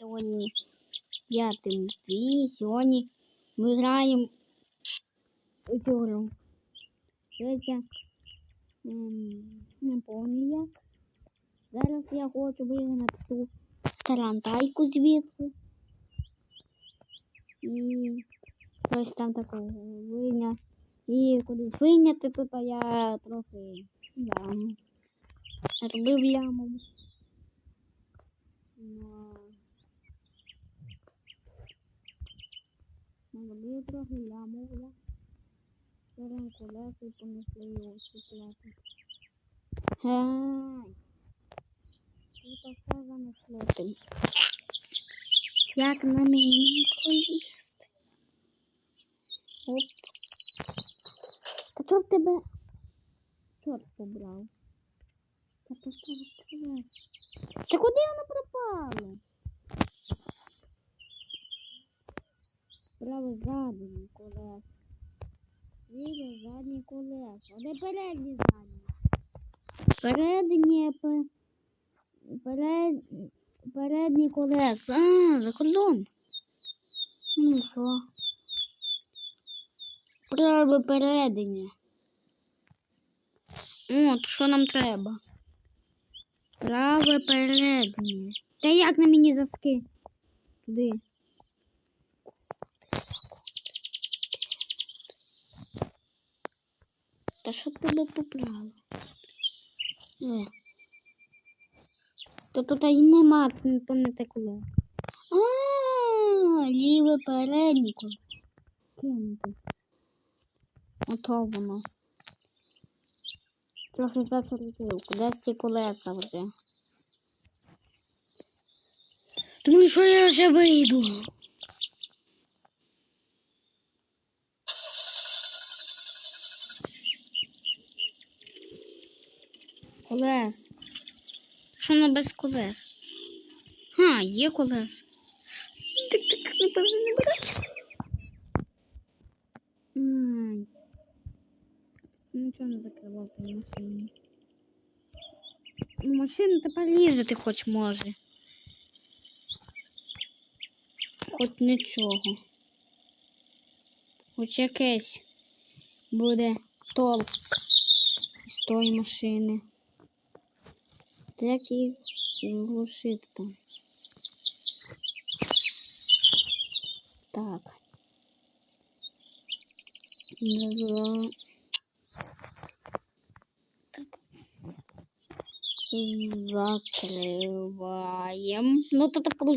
Сьогодні п'ятим і сьогодні ми граємо цю гру. Ем, не пам'ятаю як. Зараз я хочу вигнати ту тарантайку звідси. І щось там такого виняти. І кудись вийняти тут, я трохи да, робив лямом. Ну, Наробив трохи я. Беремо колесо і понесли його шукати. Гей! Тут все занесло тим. Як на мені полізти? Оп. Та б тебе чорт побрав? Та поставив колесо. Та куди воно пропало? Право заднє колесо. Ліве заднє колесо. А де переднє заднє? Переднє пе... перед... переднє колесо. А, за кордон. Ну що? Праве переднє. От, що нам треба? Праве переднє. Та як на мені заски? Туди. Та що тебе поправило? Е. То тут і нема, то не те коли. А, ліве передніку. Кинути. Ото воно. Трохи засоротив. Кудись ці колеса вже. Думаю, що я вже вийду. Колес. Що воно без колес? А, є колес. Так, так, напевно, не бере. Ай. Нічого не закривав ту машину. Ну, машина тепер їздити хоч може. Хоч нічого. Хоч якесь буде толк з тої машини. Та як її глушити там? Так. Зазва- Так. Закриваємо. Ну, то так